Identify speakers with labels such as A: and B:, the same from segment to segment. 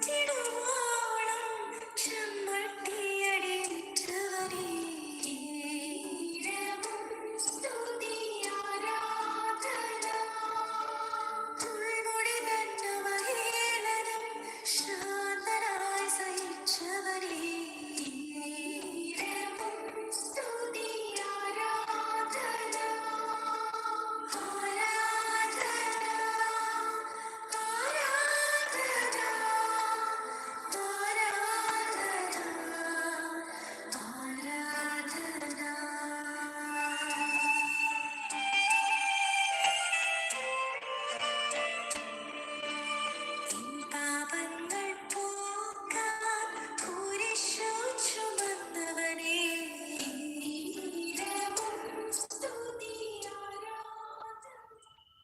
A: Tiddle.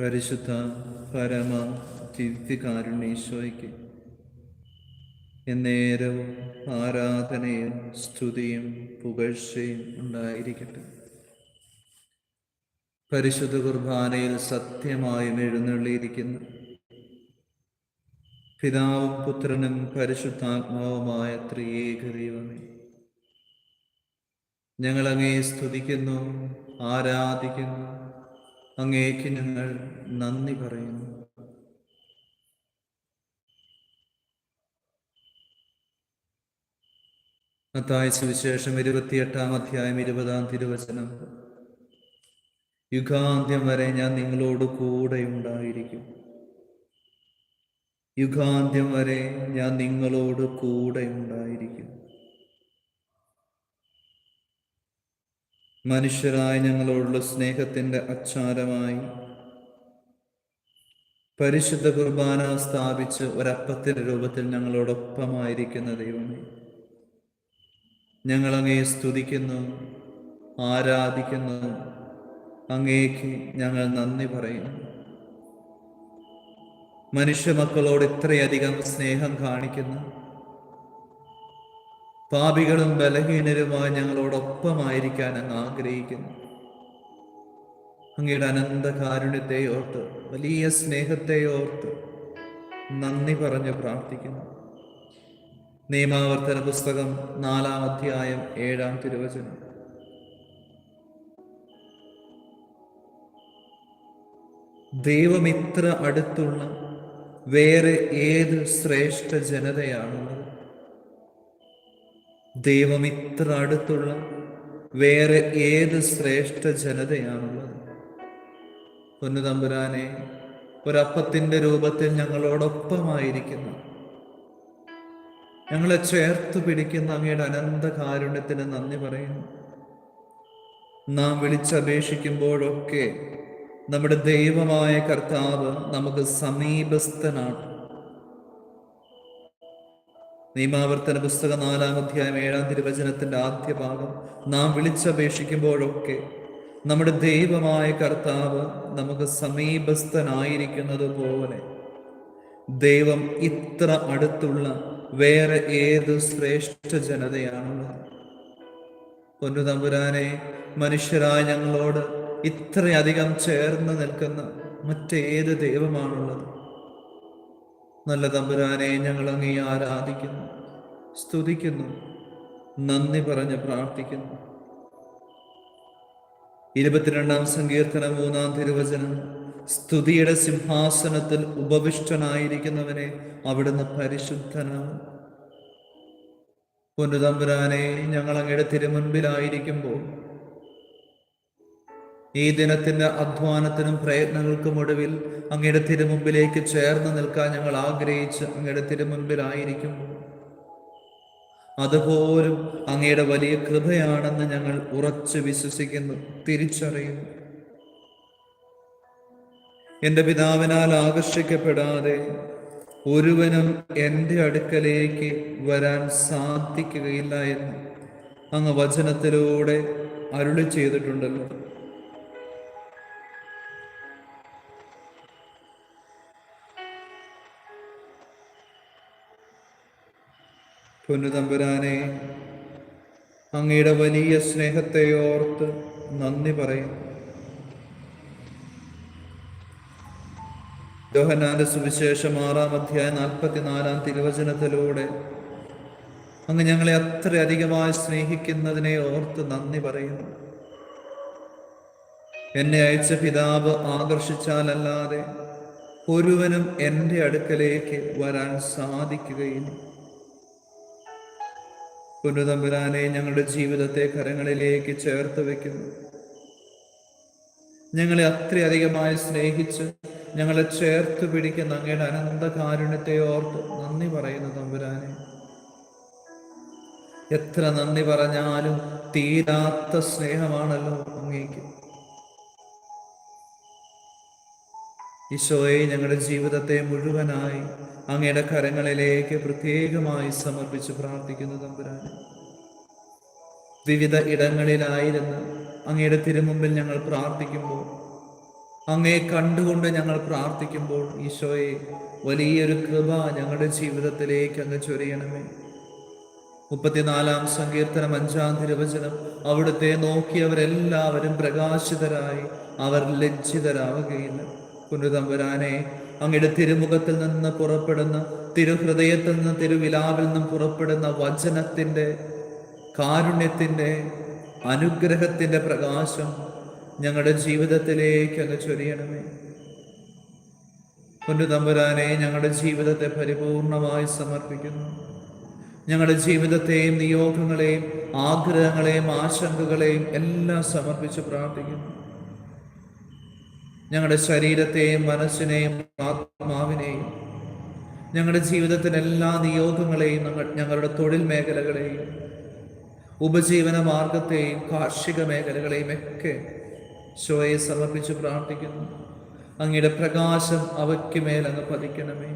A: പരിശുദ്ധ പരമ ദിവ്യകാരുണ്യേശോയ്ക്ക് എന്നേരവും ആരാധനയും സ്തുതിയും പുകഴ്ചയും ഉണ്ടായിരിക്കട്ടെ. പരിശുദ്ധ കുർബാനയിൽ സത്യമായും എഴുന്നള്ളിയിരിക്കുന്ന. പിതാവും പുത്രനും പരിശുദ്ധാത്മാവുമായ ത്രിയേക ദൈവമേ ഞങ്ങൾ അങ്ങേ സ്തുതിക്കുന്നു ആരാധിക്കുന്നു അങ്ങേക്ക് ഞങ്ങൾ നന്ദി പറയുന്നു. മത്തായ സുവിശേഷം ഇരുപത്തിയെട്ടാം അധ്യായം ഇരുപതാം തിരുവചനം. യുഗാന്ത്യം വരെ ഞാൻ നിങ്ങളോട് കൂടെ ഉണ്ടായിരിക്കും യുഗാന്ത്യം വരെ ഞാൻ നിങ്ങളോട് കൂടെ ഉണ്ടായിരിക്കും മനുഷ്യരായ ഞങ്ങളോടുള്ള സ്നേഹത്തിന്റെ അച്ചാരമായി. പരിശുദ്ധ കുർബാന സ്ഥാപിച്ച് ഒരപ്പത്തിന്റെ രൂപത്തിൽ ഞങ്ങളോടൊപ്പമായിരിക്കുന്ന ദൈവമേ ഞങ്ങൾ അങ്ങയെ സ്തുതിക്കുന്നു ആരാധിക്കുന്നു അങ്ങേക്ക് ഞങ്ങൾ നന്ദി പറയുന്നു. മനുഷ്യ മക്കളോട് ഇത്രയധികം സ്നേഹം കാണിക്കുന്ന പാപികളും ബലഹീനരുമായി ഞങ്ങളോടൊപ്പമായിരിക്കാൻ അങ്ങ് ആഗ്രഹിക്കുന്നു. അങ്ങയുടെ അനന്ത കാരുണ്യത്തെ ഓർത്ത് വലിയ സ്നേഹത്തെ ഓർത്ത് നന്ദി പറഞ്ഞ് പ്രാർത്ഥിക്കുന്നു. നിയമാവർത്തന പുസ്തകം നാലാം അധ്യായം ഏഴാം തിരുവചനം. ദൈവം ഇത്ര അടുത്തുള്ള വേറെ ഏത് ശ്രേഷ്ഠ ജനതയാണുള്ളത്? ദൈവം ഇത്ര അടുത്തുള്ള വേറെ ഏത് ശ്രേഷ്ഠ ജനതയാണുള്ളത്? പൊന്നുതമ്പുരാനെ ഒരപ്പത്തിന്റെ രൂപത്തിൽ ഞങ്ങളോടൊപ്പമായിരിക്കുന്നു. ഞങ്ങളെ ചേർത്ത് പിടിക്കുന്ന അങ്ങയുടെ അനന്ത കാരുണ്യത്തിന് നന്ദി പറയുന്നു. നാം വിളിച്ചപേക്ഷിക്കുമ്പോഴൊക്കെ നമ്മുടെ ദൈവമായ കർത്താവ് നമുക്ക് സമീപസ്ഥനാണ്. നിയമാവർത്തന പുസ്തകം നാലാം അധ്യായം ഏഴാം തിരുവചനത്തിന്റെ ആദ്യ ഭാഗം. നാം വിളിച്ചപേക്ഷിക്കുമ്പോഴൊക്കെ നമ്മുടെ ദൈവമായ കർത്താവ് നമുക്ക് സമീപസ്ഥനായിരിക്കുന്നത് പോലെ ദൈവം ഇത്ര അടുത്തുള്ള വേറെ ഏത് ശ്രേഷ്ഠ ജനതയാണുള്ളത്? പൊന്നു തമ്പുരാനെ മനുഷ്യരായ ഞങ്ങളോട് ഇത്രയധികം ചേർന്ന് നിൽക്കുന്ന മറ്റേത് ദൈവമാണുള്ളത്. നല്ല തമ്പുരാനെ ഞങ്ങൾ അങ്ങേ ആരാധിക്കുന്നു സ്തുതിക്കുന്നു നന്ദി പറഞ്ഞ് പ്രാർത്ഥിക്കുന്നു. ഇരുപത്തിരണ്ടാം സങ്കീർത്തനം മൂന്നാം തിരുവചനം സ്തുതിയുടെ സിംഹാസനത്തിൽ ഉപവിഷ്ടനായിരിക്കുന്നവനെ അവിടുന്ന് പരിശുദ്ധനാണ്. പൊന്നുതമ്പുരാനെ ഞങ്ങൾ അങ്ങയുടെ തിരുമുൻപിലായിരിക്കുമ്പോൾ ഈ ദിനത്തിന്റെ അധ്വാനത്തിനും പ്രയത്നങ്ങൾക്കും ഒടുവിൽ അങ്ങയുടെ തിരുമുമ്പിലേക്ക് ചേർന്ന് നിൽക്കാൻ ഞങ്ങൾ ആഗ്രഹിച്ച് അങ്ങയുടെ തിരുമുമ്പിലായിരിക്കും അതുപോലും അങ്ങയുടെ വലിയ കൃപയാണെന്ന് ഞങ്ങൾ ഉറച്ചു വിശ്വസിക്കുന്നു തിരിച്ചറിയുന്നു. എന്റെ പിതാവിനാൽ ആകർഷിക്കപ്പെടാതെ ഒരുവനും എന്റെ അടുക്കലേക്ക് വരാൻ സാധിക്കുകയില്ല എന്ന് അങ്ങ് വചനത്തിലൂടെ അരുളി ചെയ്തിട്ടുണ്ടല്ലോ. പൊന്നുതമ്പുരാനെ അങ്ങയുടെ വലിയ സ്നേഹത്തെ ഓർത്ത് നന്ദി പറയും. യോഹനാന്റെ സുവിശേഷം ആറാം അധ്യായം നാൽപ്പത്തിനാലാം തിരുവചനത്തിലൂടെ അങ്ങ് ഞങ്ങളെ അത്രയധികമായി സ്നേഹിക്കുന്നതിനെ ഓർത്ത് നന്ദി പറയുന്നു. എന്നെ അയച്ച പിതാവ് ആകർഷിച്ചാലല്ലാതെ ഒരുവനും എന്റെ അടുക്കലേക്ക് വരാൻ സാധിക്കുകയില്ല. പുനതമ്പുരാനെ ഞങ്ങളുടെ ജീവിതത്തെ കരങ്ങളിലേക്ക് ചേർത്ത് വെക്കുന്നു. ഞങ്ങളെ അത്രയധികമായി സ്നേഹിച്ച് ഞങ്ങളെ ചേർത്ത് പിടിക്കുന്ന അങ്ങയുടെ അനന്ത കാരുണ്യത്തെ ഓർത്ത് നന്ദി പറയുന്ന തമ്പുരാനെ. എത്ര നന്ദി പറഞ്ഞാലും തീരാത്ത സ്നേഹമാണല്ലോ അങ്ങേക്ക്. ഈശോയെ ഞങ്ങളുടെ ജീവിതത്തെ മുഴുവനായി അങ്ങയുടെ കരങ്ങളിലേക്ക് പ്രത്യേകമായി സമർപ്പിച്ച് പ്രാർത്ഥിക്കുന്നു തമ്പുരാനെ. വിവിധ ഇടങ്ങളിലായിരുന്ന് അങ്ങയുടെ തിരുമുമ്പിൽ ഞങ്ങൾ പ്രാർത്ഥിക്കുമ്പോൾ അങ്ങയെ കണ്ടുകൊണ്ട് ഞങ്ങൾ പ്രാർത്ഥിക്കുമ്പോൾ ഈശോയെ വലിയൊരു കൃപ ഞങ്ങളുടെ ജീവിതത്തിലേക്ക് അങ്ങ് ചൊരിയണമേ. മുപ്പത്തിനാലാം സങ്കീർത്തനം അഞ്ചാം തിരുവചനം അവിടുത്തെ നോക്കിയവരെല്ലാവരും പ്രകാശിതരായി അവർ ലജ്ജിതരാവുകയില്ല. പുനരുതമ്പുരാനെ അങ്ങയുടെ തിരുമുഖത്തിൽ നിന്ന് പുറപ്പെടുന്ന തിരുഹൃദയത്തിൽ നിന്ന് തിരുവിലാവിൽ നിന്നും പുറപ്പെടുന്ന വചനത്തിന്റെ കാരുണ്യത്തിന്റെ അനുഗ്രഹത്തിന്റെ പ്രകാശം ഞങ്ങളുടെ ജീവിതത്തിലേക്ക് അങ്ങ് ചൊരിയണമേ. പുനരുതമ്പുരാനെ ഞങ്ങളുടെ ജീവിതത്തെ പരിപൂർണമായി സമർപ്പിക്കുന്നു. ഞങ്ങളുടെ ജീവിതത്തെയും നിയോഗങ്ങളെയും ആഗ്രഹങ്ങളെയും ആശങ്കകളെയും എല്ലാം സമർപ്പിച്ച് പ്രാർത്ഥിക്കുന്നു. ഞങ്ങളുടെ ശരീരത്തെയും മനസ്സിനെയും ആത്മാവിനെയും ഞങ്ങളുടെ ജീവിതത്തിന്റെ എല്ലാ നിയോഗങ്ങളെയും ഞങ്ങളുടെ തൊഴിൽ മേഖലകളെയും ഉപജീവന മാർഗത്തെയും കാർഷിക മേഖലകളെയും ഒക്കെ ശോയെ സമർപ്പിച്ച് പ്രാർത്ഥിക്കുന്നു. അങ്ങയുടെ പ്രകാശം അവയ്ക്ക് മേലങ്ങ് പതിക്കണമേ.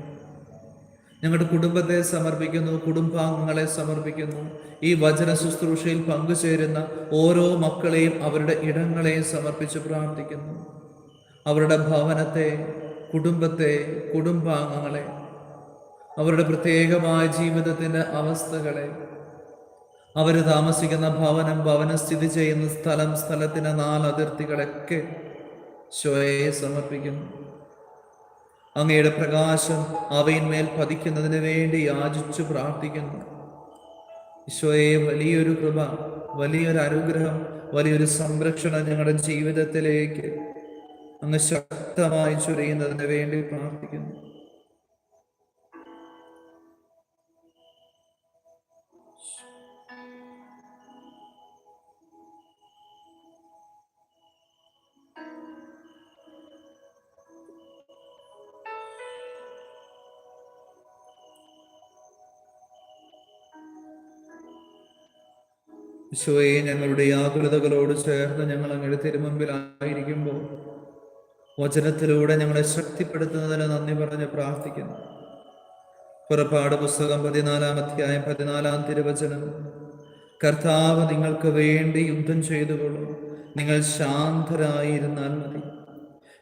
A: ഞങ്ങളുടെ കുടുംബത്തെ സമർപ്പിക്കുന്നു കുടുംബാംഗങ്ങളെ സമർപ്പിക്കുന്നു. ഈ വചന ശുശ്രൂഷയിൽ പങ്കുചേരുന്ന ഓരോ മക്കളെയും അവരുടെ ഇടങ്ങളെയും സമർപ്പിച്ച് പ്രാർത്ഥിക്കുന്നു. അവരുടെ ഭവനത്തെ കുടുംബത്തെ കുടുംബാംഗങ്ങളെ അവരുടെ പ്രത്യേകമായ ജീവിതത്തിന്റെ അവസ്ഥകളെ അവർ താമസിക്കുന്ന ഭവനം ഭവനം സ്ഥിതി ചെയ്യുന്ന സ്ഥലം സ്ഥലത്തിന്റെ നാല് അതിർത്തികളൊക്കെ ശോയെ സമർപ്പിക്കുന്നു അങ്ങയുടെ പ്രകാശം അവയിന്മേൽ പതിക്കുന്നതിന് വേണ്ടി യാചിച്ചു പ്രാർത്ഥിക്കുന്നു. ഈശോയെ വലിയൊരു കൃപ വലിയൊരു അനുഗ്രഹം വലിയൊരു സംരക്ഷണം ഞങ്ങളുടെ ജീവിതത്തിലേക്ക് അങ്ങ് ശക്തമായി ചൊരിയുന്നതിന് വേണ്ടി പ്രാർത്ഥിക്കുന്നു. ഈശോയെ ഞങ്ങളുടെ ആകുലതകളോട് ചേർന്ന് ഞങ്ങൾ അങ്ങയുടെ തിരുമുമ്പിലായിരിക്കുമ്പോൾ വചനത്തിലൂടെ ഞങ്ങളെ ശക്തിപ്പെടുത്തുന്നതിന് നന്ദി പറഞ്ഞ് പ്രാർത്ഥിക്കുന്നു. പുറപ്പാട് പുസ്തകം പതിനാലാം അധ്യായം പതിനാലാം തിരുവചനം. കർത്താവ് നിങ്ങൾക്ക് വേണ്ടി യുദ്ധം ചെയ്തുകൊള്ളൂ. നിങ്ങൾ ശാന്തരായിരുന്നാൽ മതി.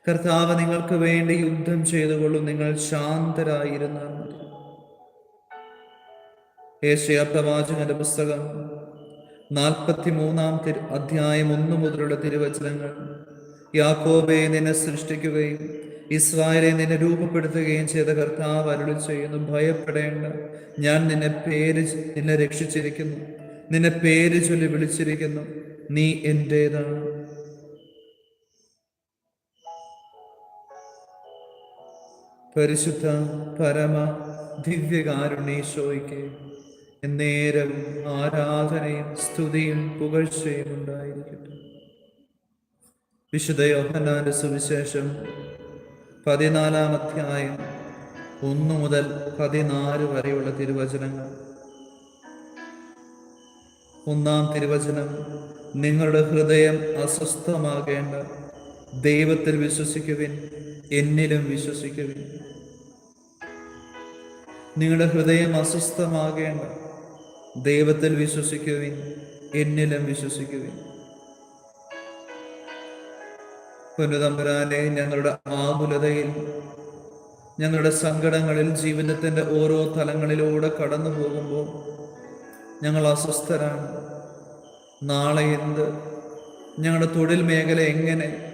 A: കർത്താവ് നിങ്ങൾക്ക് വേണ്ടി യുദ്ധം ചെയ്തുകൊള്ളൂ. നിങ്ങൾ ശാന്തരായിരുന്നാൽ മതി. ഏഷ്യ പ്രവാചകന്റെ പുസ്തകം നാൽപ്പത്തി മൂന്നാം അധ്യായം ഒന്നു മുതലുള്ള തിരുവചനങ്ങൾ. യാക്കോബെ നിന്നെ സൃഷ്ടിക്കുകയും ഇസ്രായേലെ നിന്നെ രൂപപ്പെടുത്തുകയും ചെയ്ത കർത്താവ് അരുളി ചെയ്യുന്നു. ഭയപ്പെടേണ്ട. ഞാൻ നിന്നെ പേര് നിന്നെ രക്ഷിച്ചിരിക്കുന്നു. നിന്നെ പേര് ചൊല്ലി വിളിച്ചിരിക്കുന്നു. നീ എന്റേതാണ് പരിശുദ്ധ പരമ ദിവ്യകാരുണീശോയ്ക്ക് നേരവും ആരാധനയും സ്തുതിയും പുകഴ്ചയും ഉണ്ടായിരിക്കട്ടെ. വിശുദ്ധ യോഹന്നാന്റെ സുവിശേഷം പതിനാലാം അധ്യായം ഒന്ന് മുതൽ പതിനാല് വരെയുള്ള തിരുവചനങ്ങൾ. ഒന്നാം തിരുവചനം നിങ്ങളുടെ ഹൃദയം അസ്വസ്ഥമാകേണ്ട ദൈവത്തിൽ വിശ്വസിക്കുവിൻ എന്നിലും വിശ്വസിക്കുവിൻ. നിങ്ങളുടെ ഹൃദയം അസ്വസ്ഥമാകേണ്ട ദൈവത്തിൽ വിശ്വസിക്കുവിൻ എന്നിലും വിശ്വസിക്കുവിൻ. പുനതമ്പുരാനെ ഞങ്ങളുടെ ആകുലതയിൽ ഞങ്ങളുടെ സങ്കടങ്ങളിൽ ജീവിതത്തിന്റെ ഓരോ തലങ്ങളിലൂടെ കടന്നു പോകുമ്പോൾ ഞങ്ങൾ അസ്വസ്ഥരാണ്. നാളെ എന്ത്? ഞങ്ങളുടെ തൊഴിൽ മേഖല എങ്ങനെ?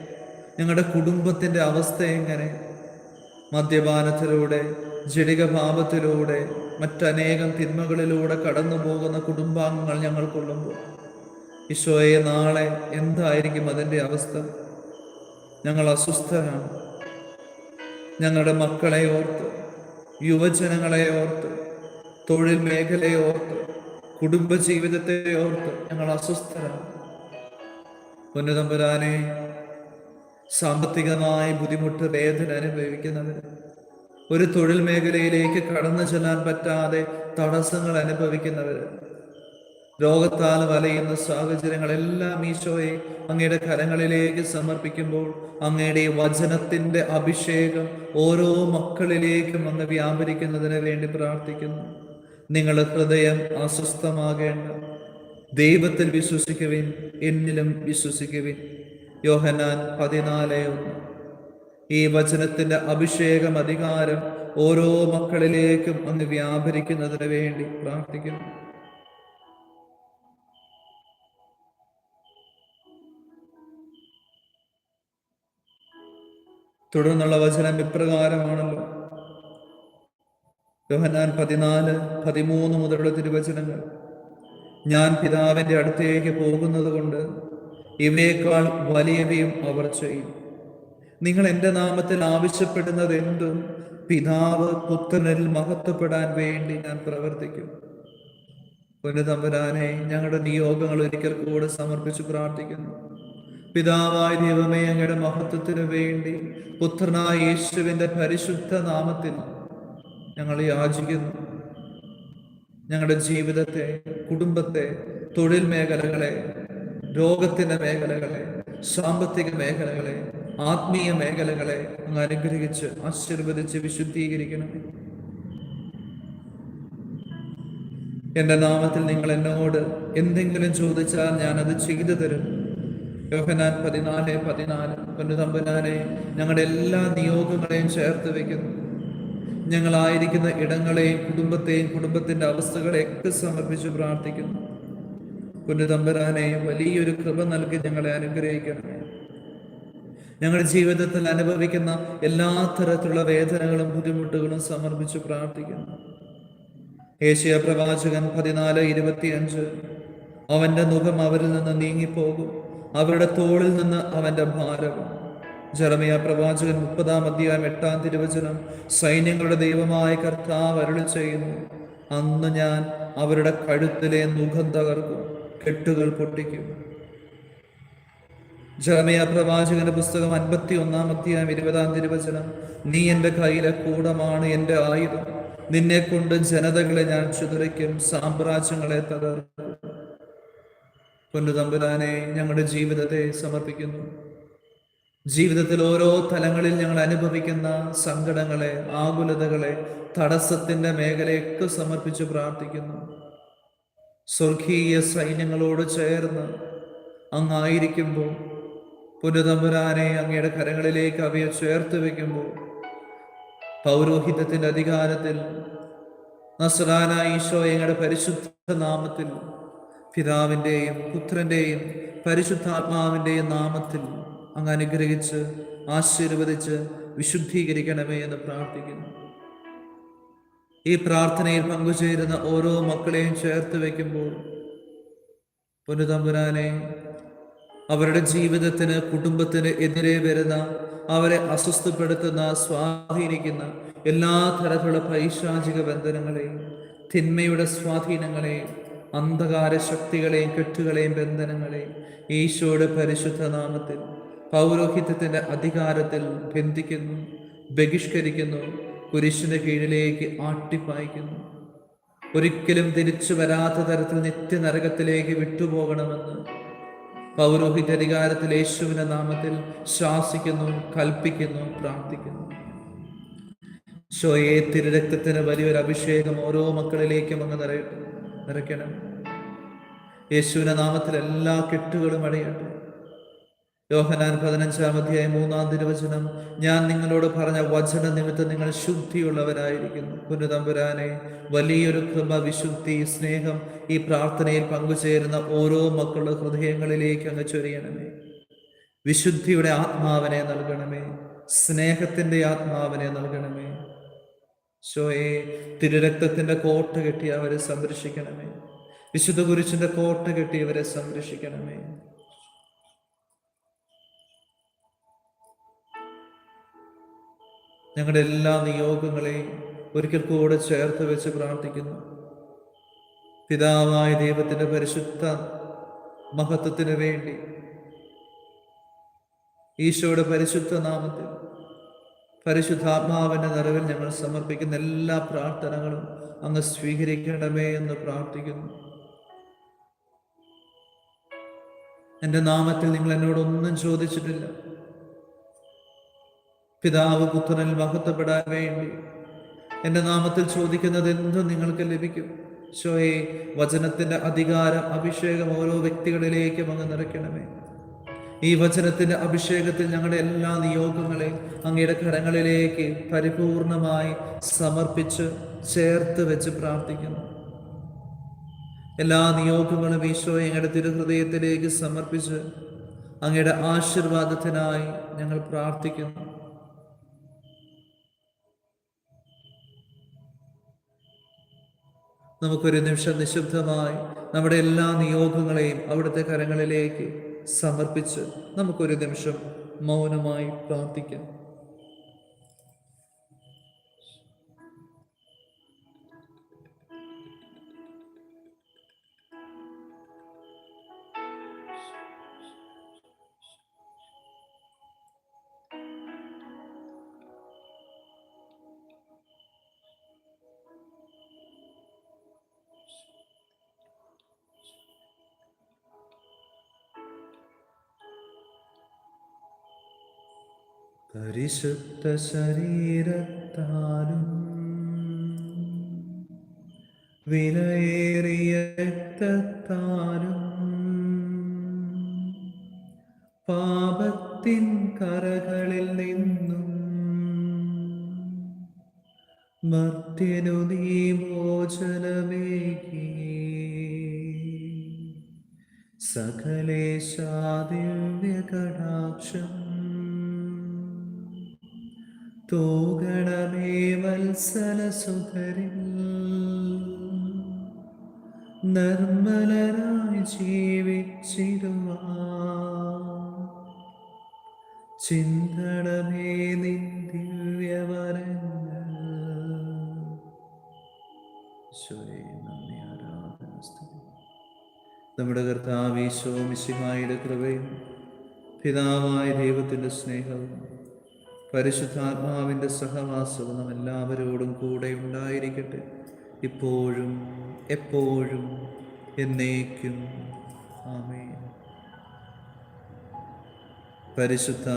A: ഞങ്ങളുടെ കുടുംബത്തിന്റെ അവസ്ഥ എങ്ങനെ? മദ്യപാനത്തിലൂടെ ജടിക പാപത്തിലൂടെ മറ്റനേകം തിന്മകളിലൂടെ കടന്നു പോകുന്ന കുടുംബാംഗങ്ങൾ ഞങ്ങൾക്കുള്ളുമ്പോൾ. ഈശോയെ നാളെ എന്തായിരിക്കും അതിന്റെ അവസ്ഥ? ഞങ്ങൾ അസ്വസ്ഥരാണ്. ഞങ്ങളുടെ മക്കളെ ഓർത്ത് യുവജനങ്ങളെ ഓർത്ത് തൊഴിൽ മേഖലയെ ഓർത്ത് കുടുംബജീവിതത്തെ ഓർത്ത് ഞങ്ങൾ അസ്വസ്ഥരാണ്. പുനരമ്പുരാനെ സാമ്പത്തികമായി ബുദ്ധിമുട്ട് വേദന അനുഭവിക്കുന്നവർ ഒരു തൊഴിൽ മേഖലയിലേക്ക് കടന്നു ചെല്ലാൻ പറ്റാതെ തടസ്സങ്ങൾ അനുഭവിക്കുന്നവർ രോഗത്താൽ വലയുന്ന സാഹചര്യങ്ങളെല്ലാം ഈശോയെ അങ്ങയുടെ കരങ്ങളിലേക്ക് സമർപ്പിക്കുമ്പോൾ അങ്ങയുടെ വചനത്തിന്റെ അഭിഷേകം ഓരോ മക്കളിലേക്കും അങ്ങ് വ്യാപരിക്കുന്നതിന് വേണ്ടി പ്രാർത്ഥിക്കുന്നു. നിങ്ങളുടെ ഹൃദയം അസ്വസ്ഥമാകേണ്ട. ദൈവത്തിൽ വിശ്വസിക്കുവിൻ എന്നിലും വിശ്വസിക്കുവിൻ. യോഹനാൻ പതിനാല് ഒന്ന്. ഈ വചനത്തിന്റെ അഭിഷേകം അധികാരം ഓരോ മക്കളിലേക്കും അങ്ങ് വ്യാപരിക്കുന്നതിന് വേണ്ടി പ്രാർത്ഥിക്കുന്നു. തുടർന്നുള്ള വചനം ഇപ്രകാരമാണല്ലോ. യോഹന്നാൻ പതിനാല് പതിമൂന്ന് മുതലുള്ള തിരുവചനങ്ങൾ. ഞാൻ പിതാവിന്റെ അടുത്തേക്ക് പോകുന്നത് കൊണ്ട് ഇവയേക്കാൾ വലിയവയും അവർ ചെയ്യും. നിങ്ങൾ എന്റെ നാമത്തിൽ ആവശ്യപ്പെടുന്നത് എന്തും പിതാവ് പുത്രനിൽ മഹത്വപ്പെടാൻ വേണ്ടി ഞാൻ പ്രവർത്തിക്കും. പുനതമ്പരാനെ ഞങ്ങളുടെ നിയോഗങ്ങൾ ഒരിക്കൽ കൂടെ സമർപ്പിച്ച് പ്രാർത്ഥിക്കുന്നു. പിതാവായ ദൈവമേ അങ്ങയുടെ മഹത്വത്തിന് വേണ്ടി പുത്രനായ യേശുവിന്റെ പരിശുദ്ധ നാമത്തിൽ ഞങ്ങൾ യാചിക്കുന്നു ഞങ്ങളുടെ ജീവിതത്തെ കുടുംബത്തെ തൊഴിൽ മേഖലകളെ രോഗത്തിന്റെ മേഖലകളെ സാമ്പത്തിക മേഖലകളെ ആത്മീയ മേഖലകളെ അങ്ങ് അനുഗ്രഹിച്ച് ആശീർവദിച്ച് വിശുദ്ധീകരിക്കണം. എന്റെ നാമത്തിൽ നിങ്ങൾ എന്നോട് എന്തെങ്കിലും ചോദിച്ചാൽ ഞാൻ അത് ചെയ്തു തരും. യോഹനാൻ പതിനാല് പതിനാല് പൊന്നുതമ്പുരാനെ ഞങ്ങളുടെ എല്ലാ നിയോഗങ്ങളെയും ചേർത്ത് വെക്കുന്നു. ഞങ്ങളായിരിക്കുന്ന ഇടങ്ങളെയും കുടുംബത്തെയും കുടുംബത്തിന്റെ അവസ്ഥകളെയൊക്കെ സമർപ്പിച്ച് പ്രാർത്ഥിക്കുന്നു. പൊന്നുതമ്പുരാനെ വലിയൊരു കൃപ നൽകി ഞങ്ങളെ അനുഗ്രഹിക്കണമേ. ഞങ്ങളുടെ ജീവിതത്തിൽ അനുഭവിക്കുന്ന എല്ലാ തരത്തിലുള്ള വേദനകളും ബുദ്ധിമുട്ടുകളും സമർപ്പിച്ച് പ്രാർത്ഥിക്കുന്നു. ഏഷ്യ പ്രവാചകൻ പതിനാല് ഇരുപത്തിയഞ്ച് അവന്റെ മുഖം അവരിൽ നിന്ന് നീങ്ങിപ്പോകും. അവരുടെ തോളിൽ നിന്ന് അവന്റെ ഭാരം. ജറമിയ പ്രവാചകൻ മുപ്പതാം അധ്യായം എട്ടാം തിരുവചനം സൈന്യങ്ങളുടെ ദൈവമായ കർത്താവ് അരുളി ചെയ്യുന്നു. അന്ന് ഞാൻ അവരുടെ കഴുത്തിലെ മുഖം തകർക്കും കെട്ടുകൾ പൊട്ടിക്കും. ജറമിയ പ്രവാചകന്റെ പുസ്തകം അൻപത്തി ഒന്നാം അധ്യായം ഇരുപതാം തിരുവചനം നീ എന്റെ കയ്യിലെ കൂടമാണ് എന്റെ ആയുധം. നിന്നെ കൊണ്ട് ജനതകളെ ഞാൻ ചുതറിക്കും സാമ്രാജ്യങ്ങളെ തകർക്കും. പൊന്നുതമ്പുരാനെ ഞങ്ങളുടെ ജീവിതത്തെ സമർപ്പിക്കുന്നു. ജീവിതത്തിൽ ഓരോ തലങ്ങളിൽ ഞങ്ങൾ അനുഭവിക്കുന്ന സങ്കടങ്ങളെ ആകുലതകളെ തടസ്സത്തിന്റെ മേഖലയൊക്കെ സമർപ്പിച്ച് പ്രാർത്ഥിക്കുന്നു. സ്വർഗീയ സൈന്യങ്ങളോട് ചേർന്ന് അങ്ങായിരിക്കുമ്പോൾ പുനതമ്പുരാനെ അങ്ങയുടെ കരങ്ങളിലേക്ക് അവയെ ചേർത്ത് വയ്ക്കുമ്പോൾ പൗരോഹിതത്തിന്റെ അധികാരത്തിൽ നസ്രാന ഈശോ പരിശുദ്ധ നാമത്തിൽ പിതാവിന്റെയും പുത്രന്റെയും പരിശുദ്ധാത്മാവിന്റെയും നാമത്തിൽ അങ്ങ് അനുഗ്രഹിച്ച് ആശീർവദിച്ച് വിശുദ്ധീകരിക്കണമേ എന്ന് പ്രാർത്ഥിക്കുന്നു. ഈ പ്രാർത്ഥനയിൽ പങ്കുചേരുന്ന ഓരോ മക്കളെയും ചേർത്ത് വയ്ക്കുമ്പോൾ പുനതമ്പുരാനെ അവരുടെ ജീവിതത്തിന് കുടുംബത്തിന് എതിരെ വരുന്ന അവരെ അസ്വസ്ഥപ്പെടുത്തുന്ന സ്വാധീനിക്കുന്ന എല്ലാ തരത്തിലുള്ള പൈശാചിക ബന്ധനങ്ങളെയും തിന്മയുടെ സ്വാധീനങ്ങളെയും അന്ധകാര ശക്തികളെയും കെട്ടുകളെയും ബന്ധനങ്ങളെയും ഈശോയുടെ പരിശുദ്ധ നാമത്തിൽ പൗരോഹിത്യത്തിന്റെ അധികാരത്തിൽ ബന്ധിക്കുന്നു ബഹിഷ്കരിക്കുന്നു കുരിശിന്റെ കീഴിലേക്ക് ആട്ടിപ്പായിക്കുന്നു. ഒരിക്കലും തിരിച്ചു വരാത്ത തരത്തിൽ നിത്യനരകത്തിലേക്ക് വിട്ടുപോകണമെന്ന് പൗരോഹിത്യ അധികാരത്തിൽ യേശുവിന്റെ നാമത്തിൽ ശാസിക്കുന്നു കൽപ്പിക്കുന്നു പ്രാർത്ഥിക്കുന്നു. ഷോയെ തിരുരക്തത്തിന് വലിയൊരു അഭിഷേകം ഓരോ മക്കളിലേക്കും അങ്ങ് നിറ നിറയ്ക്കണം യേശുവിന്റെ നാമത്തിൽ എല്ലാ കെട്ടുകളും അടയട്ടെ. യോഹനാൻ പതിനഞ്ചാം അധ്യായം മൂന്നാം തിരുവചനം ഞാൻ നിങ്ങളോട് പറഞ്ഞ വചന നിമിത്തം നിങ്ങൾ ശുദ്ധിയുള്ളവരായിരിക്കുന്നു. പുനതമ്പുരാനെ വലിയൊരു കൃപ വിശുദ്ധി സ്നേഹം ഈ പ്രാർത്ഥനയിൽ പങ്കുചേരുന്ന ഓരോ മക്കളുടെ ഹൃദയങ്ങളിലേക്ക് അങ്ങ് ചൊരിയണമേ. വിശുദ്ധിയുടെ ആത്മാവനെ നൽകണമേ. സ്നേഹത്തിന്റെ ആത്മാവനെ നൽകണമേ. ശോയെ തിരുരക്തത്തിന്റെ കോട്ട കെട്ടി അവരെ സംരക്ഷിക്കണമേ. വിശുദ്ധ കുരിശിന്റെ കോട്ട കെട്ടി അവരെ സംരക്ഷിക്കണമേ. ഞങ്ങളുടെ എല്ലാ നിയോഗങ്ങളെയും ഒരിക്കൽ കൂടെ ചേർത്ത് വെച്ച് പ്രാർത്ഥിക്കുന്നു. പിതാവായ ദൈവത്തിന്റെ പരിശുദ്ധ മഹത്വത്തിന് വേണ്ടി ഈശോയുടെ പരിശുദ്ധ നാമത്തിൽ പരിശുദ്ധാത്മാവിന്റെ നിറവിൽ ഞങ്ങൾ സമർപ്പിക്കുന്ന എല്ലാ പ്രാർത്ഥനകളും അങ്ങ് സ്വീകരിക്കണമേ എന്ന് പ്രാർത്ഥിക്കുന്നു. എന്റെ നാമത്തിൽ നിങ്ങൾ എന്നോടൊന്നും ചോദിച്ചിട്ടില്ല. പിതാവ് പുത്രനിൽ മഹത്വപ്പെടാൻ വേണ്ടി എന്റെ നാമത്തിൽ ചോദിക്കുന്നത് എന്തും നിങ്ങൾക്ക് ലഭിക്കും. ഷോയെ വചനത്തിന്റെ അധികാരം അഭിഷേകം ഓരോ വ്യക്തികളിലേക്കും അങ്ങ് നിറയ്ക്കണമേ. ഈ വചനത്തിന്റെ അഭിഷേകത്തിൽ ഞങ്ങളുടെ എല്ലാ നിയോഗങ്ങളെയും അങ്ങയുടെ ഘടങ്ങളിലേക്ക് പരിപൂർണമായി സമർപ്പിച്ച് ചേർത്ത് വെച്ച് പ്രാർത്ഥിക്കുന്നു. എല്ലാ നിയോഗങ്ങളും ഈശോ ഞങ്ങളുടെ തിരുഹൃദയത്തിലേക്ക് സമർപ്പിച്ച് അങ്ങയുടെ ആശീർവാദത്തിനായി ഞങ്ങൾ പ്രാർത്ഥിക്കുന്നു. നമുക്കൊരു നിമിഷം നിശബ്ദമായി നമ്മുടെ എല്ലാ നിയോഗങ്ങളെയും അവിടുത്തെ കരങ്ങളിലേക്ക് സമർപ്പിച്ച് നമുക്കൊരു നിമിഷം മൗനമായി പ്രാർത്ഥിക്കാം. പരിശുദ്ധ ശരീരത്താലും വിലയേറിയ രക്തത്താലും പാപത്തിൻ കറകളിൽ സുഖരിൽ നിർമ്മലരായി ജീവിച്ചിടുവാ. ചിന്തണമേ നിൻ ദിവ്യവരങ്ങൾ നന്ദി, ആരാധന. നമ്മുടെ കർത്താവീശോ മിശിഹായുടെ കൃപയും പിതാവായ ദൈവത്തിന്റെ സ്നേഹവും പരിശുദ്ധാത്മാവിന്റെ സഹവാസവും നാം എല്ലാവരോടും കൂടെ ഉണ്ടായിരിക്കട്ടെ. ഇപ്പോഴും എപ്പോഴും എന്നേക്കും. ആമേ പരിശുദ്ധ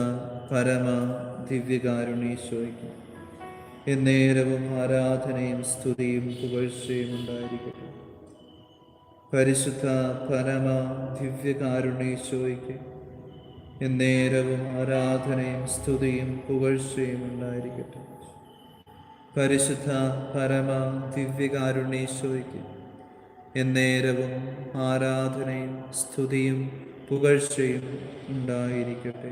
A: പരമ ദിവ്യകാരുണീശോയ്ക്ക് എന്നേരവും ആരാധനയും സ്തുതിയും പുകഴ്ചയും ഉണ്ടായിരിക്കട്ടെ. പരിശുദ്ധ പരമ ദിവ്യകാരുണീശോയ്ക്ക് എന്നേരവും ആരാധനയും സ്തുതിയും പുകഴ്ചയും ഉണ്ടായിരിക്കട്ടെ. പരിശുദ്ധ പരമ ദിവ്യകാരുണീശോയ്ക്ക് എന്നേരവും ആരാധനയും സ്തുതിയും പുകഴ്ചയും ഉണ്ടായിരിക്കട്ടെ.